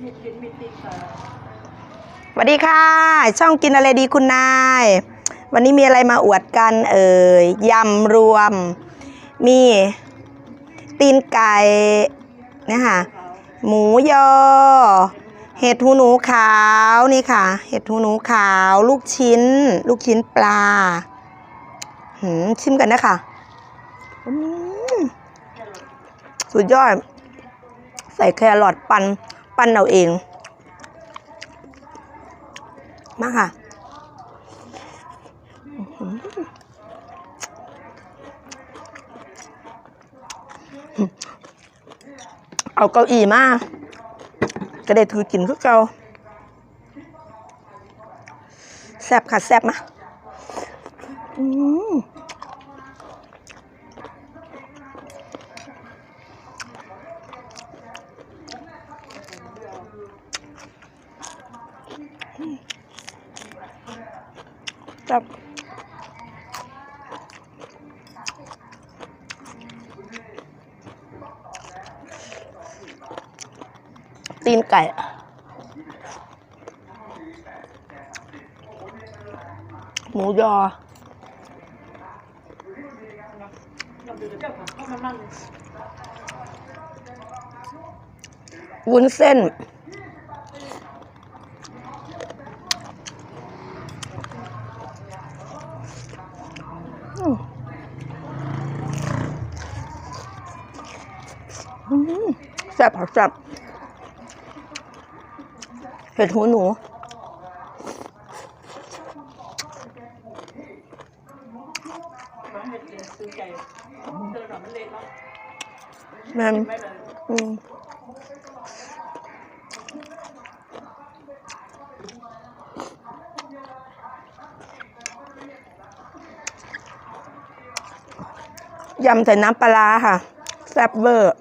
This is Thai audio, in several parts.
สวัสดีค่ะ ช่องกินอะไรดีคุณนาย วันนี้มีอะไรมาอวดกันเอ่ยยำรวม มีตีนไก่นะคะหมูยอ เห็ดหูหนูขาวนี่ค่ะ เห็ดหูหนูขาว ลูกชิ้น ลูกชิ้นปลาหืมชิมกันนะคะสุดยอด ใส่แครอทปั่น ปั้นเอาเอง มาค่ะ เอาเก้าอี้มาก็ได้ถือกินคือเก่าแซ่บค่ะแซ่บมาอืม แซ่บตีนไก่หมูยอวุ้นเส้น อืมอืม แซ่บค่ะแซ่บเห็ดหูหนูแม่อืม ยำใส่น้ำปลาค่ะแซ่บเวอร์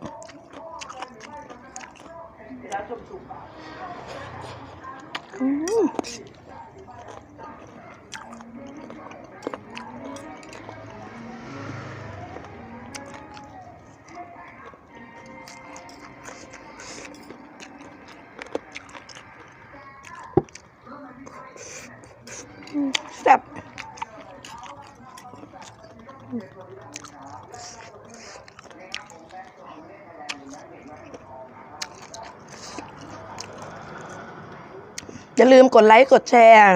อย่าลืมกดไลค์กดแชร์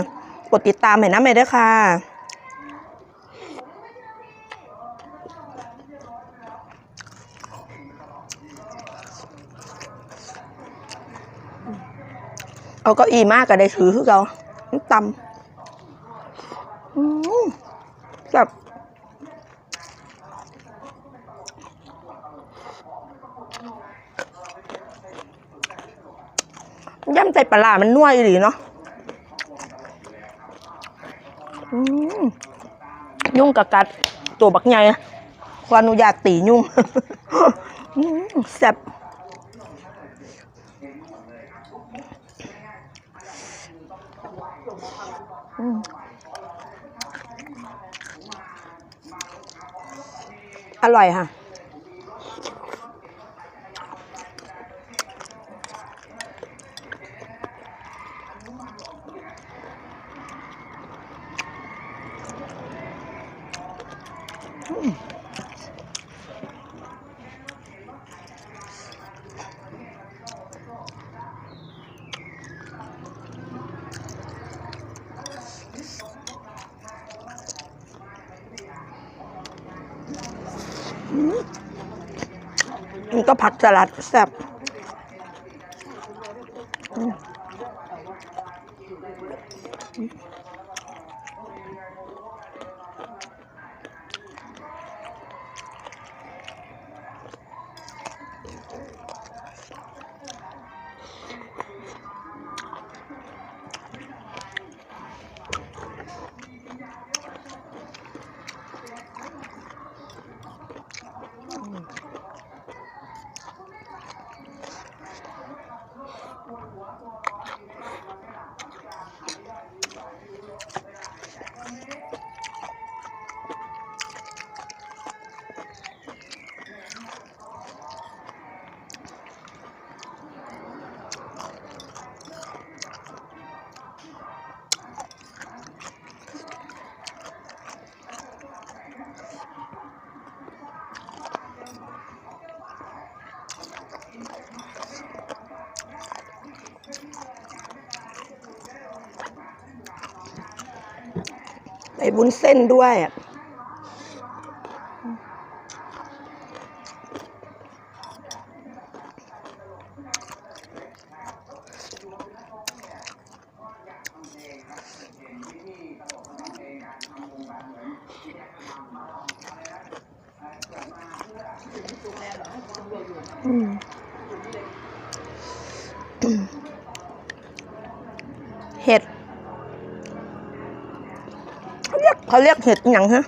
กดติดตามให้น้ำเมด้วยค่ะเอาก็อีมากก็ได้ถือคือเราตำอืมแบบ ย่ำใจปลามันนัวอยู่ดีเนาะยุ่งกับกัดตัวบักใหญ่ขออนุญาตตียุ่งแซ่บอืมอร่อยค่ะ มันก็ผักสลัดแซ่บอืม ส่บุ้นเส้นด้วยอืมเห็ด เขาเรียกเห็ดอย่างฮะ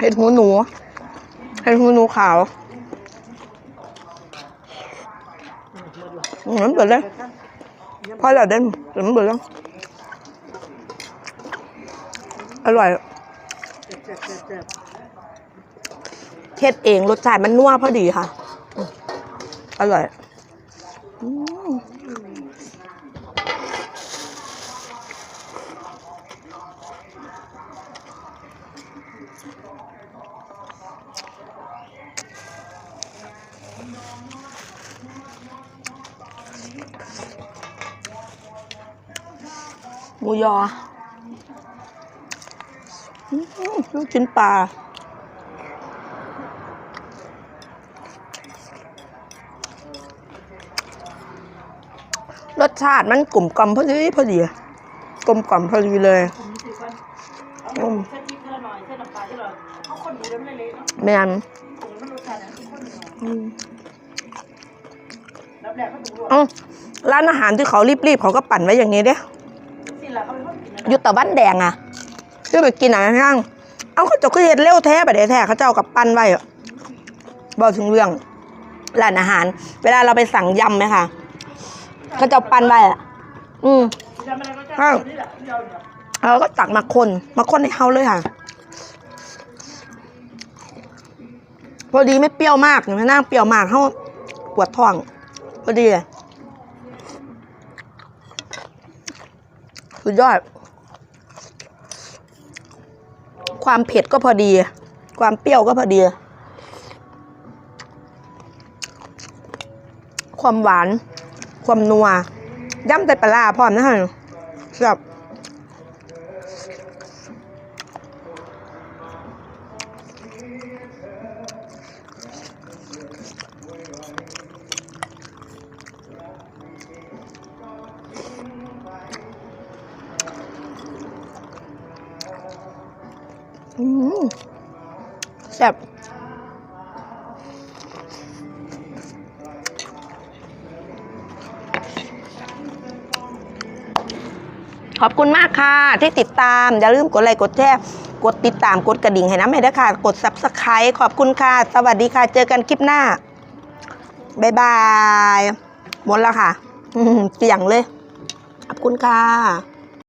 เห็ดหูหนู เห็ดหูหนูขาวเหมือนเปิดเลยพอแล้วเด่นเหมือนเปิดแล้วอร่อยเฮ็ดเองรสชาติมันนัวพอดีค่ะ อร่อย หมูยออืมลูกชิ้นปลารสชาติมันกลมกล่อมพอดีพอดีกลมกล่อมพอดีเลยอืมเส้นพริกเท่าหน่อยเส้นน้ำปลาที่เราเขาคนดูแล้วไม่เละเนาะแมนผงมันรสชาตินั้นคนอืมรับแรกเขาถึงรู้เอ้าร้านอาหารที่เขารีบๆเขาก็ปั่นไว้อย่างนี้เด้ อยุตะวันแดงอะที่ไปกินอะไรห้างเอาเขาเจ้าก็เฮ็ดเร็วแท้แบบแท้เขาเจ้ากับปั้นไว้อะบอกถึงเรื่องร้านอาหาร เวลาเราไปสั่งยำไหมคะเขาเจ้าปั้นไว้อะ อืมจำอะไรก็จำนี่แหละที่เราก็ตักมาคนมาคนให้เขาเลยค่ะ พอดีไม่เปรี้ยวมากไม่น่าเปรี้ยวมากเขาปวดท้อง พอดีเลย สุดยอด ความเผ็ดก็พอดี ความเปรี้ยวก็พอดี ความหวาน ความนัวย่ำแต่ปลาพร้อมนะฮะแบบ อืมแซ่บขอบคุณมากค่ะ ที่ติดตาม อย่าลืมกดไลค์กดแชร์กดติดตามกดกระดิ่งให้น้ำให้ด้วยค่ะ กด subscribe ขอบคุณค่ะ สวัสดีค่ะ เจอกันคลิปหน้า บ๊ายบาย หมดแล้วค่ะอืมเกลี่ยงเลย ขอบคุณค่ะ